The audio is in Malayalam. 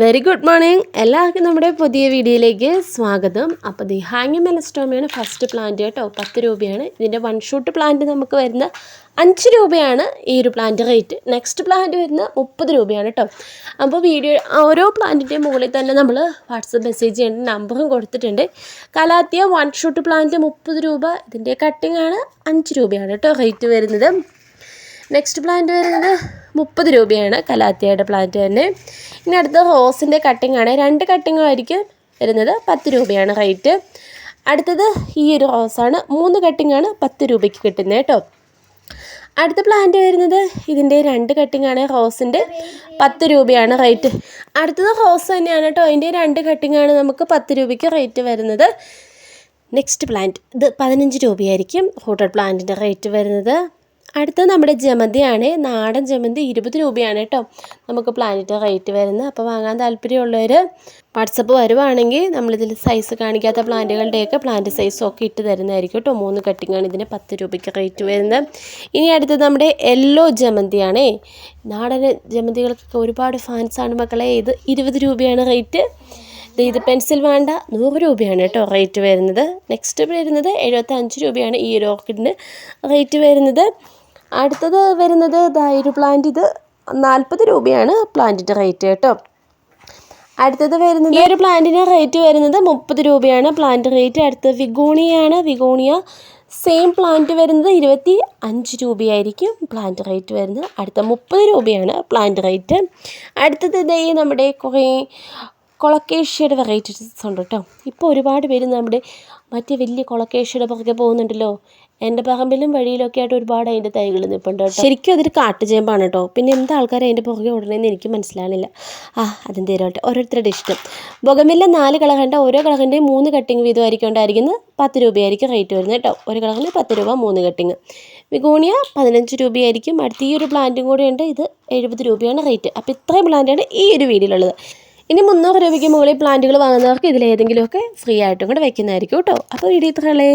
വെരി ഗുഡ് മോർണിംഗ് എല്ലാവർക്കും നമ്മുടെ പുതിയ വീഡിയോയിലേക്ക് സ്വാഗതം. അപ്പോൾ ദി ഹാങ്ങി മെലസ്റ്റോമയാണ് ഫസ്റ്റ് പ്ലാന്റ് കേട്ടോ. പത്ത് രൂപയാണ്. ഇതിന്റെ വൺ ഷൂട്ട് പ്ലാന്റ് നമുക്ക് വരുന്ന അഞ്ച് രൂപയാണ് ഈ ഒരു പ്ലാന്റ് റേറ്റ് നെക്സ്റ്റ് പ്ലാന്റ് വരുന്ന മുപ്പത് രൂപയാണ് കേട്ടോ. അപ്പോൾ വീഡിയോ ഓരോ പ്ലാന്റിന്റെ മുകളിൽ തന്നെ നമ്മൾ വാട്സപ്പ് മെസ്സേജ് ചെയ്യേണ്ട നമ്പറും കൊടുത്തിട്ടുണ്ട്. കലാത്തിയ വൺ ഷൂട്ട് പ്ലാന്റ് മുപ്പത് രൂപ. ഇതിന്റെ കട്ടിംഗ് ആണ് അഞ്ച് രൂപയാണ് കേട്ടോ റേറ്റ് വരുന്നത്. നെക്സ്റ്റ് പ്ലാന്റ് വരുന്നത് മുപ്പത് രൂപയാണ് കലാത്തിയയുടെ പ്ലാന്റ് തന്നെ. ഇനി അടുത്ത റോസിന്റെ കട്ടിംഗ് ആണ്. രണ്ട് കട്ടിങ്ങും ആയിരിക്കും വരുന്നത്. പത്ത് രൂപയാണ് റേറ്റ് അടുത്തത് ഈ ഒരു റോസാണ് മൂന്ന് കട്ടിംഗ് ആണ് പത്ത് രൂപയ്ക്ക് കിട്ടുന്നത് കേട്ടോ. അടുത്ത പ്ലാന്റ് വരുന്നത് ഇതിന്റെ രണ്ട് കട്ടിംഗ് ആണ്. റോസിന്റെ പത്ത് രൂപയാണ് റേറ്റ് അടുത്തത് റോസ് തന്നെയാണ് കേട്ടോ. അതിന്റെ രണ്ട് കട്ടിംഗ് ആണ് നമുക്ക് പത്ത് രൂപയ്ക്ക് റേറ്റ് വരുന്നത്. നെക്സ്റ്റ് പ്ലാന്റ് ഇത് പതിനഞ്ച് രൂപയായിരിക്കും ഹോട്ടൽ പ്ലാന്റിന്റെ റേറ്റ് വരുന്നത്. അടുത്തത് നമ്മുടെ ജമന്തിയാണ്. നാടൻ ജമന്തി ഇരുപത് രൂപയാണ് കേട്ടോ നമുക്ക് പ്ലാനറ്റ് റേറ്റ് വരുന്നത്. അപ്പോൾ വാങ്ങാൻ താല്പര്യമുള്ളവർ വാട്സപ്പ് വരുവാണെങ്കിൽ നമ്മളിതിൽ സൈസ് കാണിക്കാത്ത പ്ലാന്റുകളുടെയൊക്കെ പ്ലാന്റ് സൈസും ഒക്കെ ഇട്ട് തരുന്നതായിരിക്കും കേട്ടോ മൂന്ന് കട്ടിങ്ങാണ് ഇതിന് പത്ത് രൂപയ്ക്ക് റേറ്റ് വരുന്നത്. ഇനി അടുത്തത് നമ്മുടെ യെല്ലോ ജമന്തിയാണേ. നാടൻ ജമന്തികൾക്കൊക്കെ ഒരുപാട് ഫാൻസാണ് മക്കളെ. ഇത് ഇരുപത് രൂപയാണ് റേറ്റ് ഇത് പെൻസിൽ വേണ്ട നൂറ് രൂപയാണ് കേട്ടോ റേറ്റ് വരുന്നത്. നെക്സ്റ്റ് വരുന്നത് എഴുപത്തഞ്ച് രൂപയാണ് ഈ ഒരു ഓർക്കിഡിന് റേറ്റ് വരുന്നത്. അടുത്തത് വരുന്നത് ദാ ഒരു പ്ലാന്റ് ഇത് നാൽപ്പത് രൂപയാണ് പ്ലാന്റിന്റെ റേറ്റ് കേട്ടോ. അടുത്തത് വരുന്നത് ഈ ഒരു പ്ലാന്റിന്റെ റേറ്റ് വരുന്നത് മുപ്പത് രൂപയാണ് പ്ലാന്റ് റേറ്റ് അടുത്തത് വിഗോണിയാണ് വിഗോണിയ. സെയിം പ്ലാന്റ് വരുന്നത് ഇരുപത്തി അഞ്ച് രൂപയായിരിക്കും പ്ലാന്റ് റേറ്റ് വരുന്നത്. അടുത്ത മുപ്പത് രൂപയാണ് പ്ലാന്റ് റേറ്റ് അടുത്തത് ഇതേ നമ്മുടെ കുറേ കൊളക്കേഷ്യയുടെ വെറൈറ്റീസ് ഉണ്ട് കേട്ടോ ഇപ്പോൾ ഒരുപാട് പേര് നമ്മുടെ മറ്റേ വലിയ കൊളക്കേഷ്യയുടെ പുറകെ പോകുന്നുണ്ടല്ലോ. എന്റെ പറമ്പിലും വഴിയിലൊക്കെ ആയിട്ട് ഒരുപാട് അതിന്റെ തൈകൾ നിൽപ്പുണ്ട് കേട്ടോ ശരിക്കും അതൊരു കാട്ടുചേമ്പാണ് കേട്ടോ പിന്നെ എന്താ ആൾക്കാർ അതിന്റെ പുറകെ ഓടണമെന്ന് എനിക്ക് മനസ്സിലാകുന്നില്ല ആ അതിന്റെ ആവട്ടെ ഓരോരുത്തരുടെ ഇഷ്ടം. ബൊഗമില്ല നാല് കളകണ്ട ഓരോ കളകന്റെയും മൂന്ന് കട്ടിങ് വീതമായിരിക്കും ഉണ്ടായിരിക്കുന്നത് പത്ത് രൂപയായിരിക്കും റേറ്റ് വരുന്നത് കേട്ടോ ഒരു കളറിന് പത്ത് രൂപ മൂന്ന് കട്ടിങ് വിഗോണിയ പതിനഞ്ച് രൂപയായിരിക്കും. അടുത്ത ഈ ഒരു പ്ലാന്റും കൂടെ ഉണ്ട്. ഇത് എഴുപത് രൂപയാണ് റേറ്റ് അപ്പോൾ ഇത്രയും പ്ലാന്റാണ് ഈ ഒരു വീഡിയോയിലുള്ളത് ഇനി മുന്നൂറ് രൂപയ്ക്ക് മുകളിൽ പ്ലാന്റുകൾ വാങ്ങുന്നവർക്ക് ഇതിലേതെങ്കിലുമൊക്കെ ഫ്രീ ആയിട്ടും കൂടെ വെക്കുന്നതായിരിക്കും കേട്ടോ. അപ്പോൾ വീഡിയോ ഇത്രയുള്ളേ